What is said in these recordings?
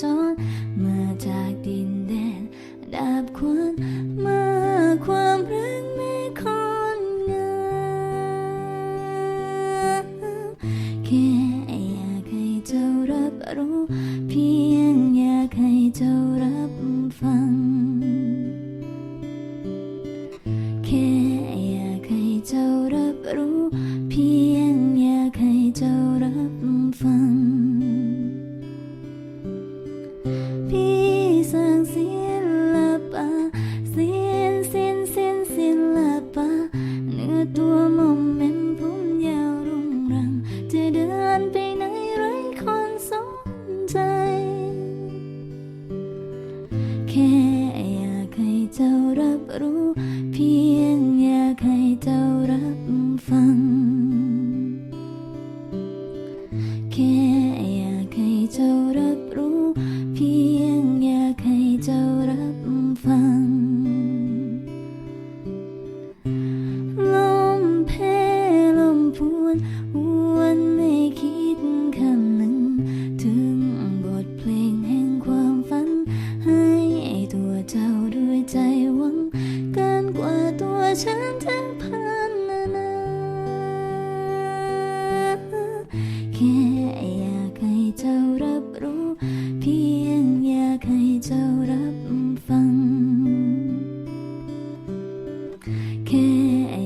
จรมาจากดินแดนดาบควรมาความรักไม่คอนงามแค่อยากให้เจ้ารับรู้ เพียงอยากให้เจ้ารับฟัง แค่อยากให้เจ้ารับรู้ แค่อยากให้เจ้ารับรู้ เพียงอยากให้เจ้ารับฟัง แค่อยากให้เจ้ารับ ใจหวังเกินกว่าตัวฉันจะพันนาแค่อยากให้เจ้ารับรู้ เพียงอยากให้เจ้ารับฟัง แค่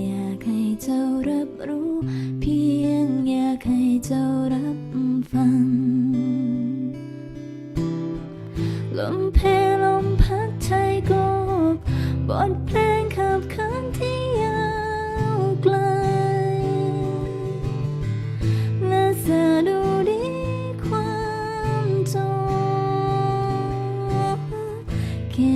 อยากให้เจ้ารับรู้ เพียงอยากให้เจ้ารับฟัง ลมเพลลม บทเพลงขับขันที่ยาวไกลและสะดุดีความจงแค่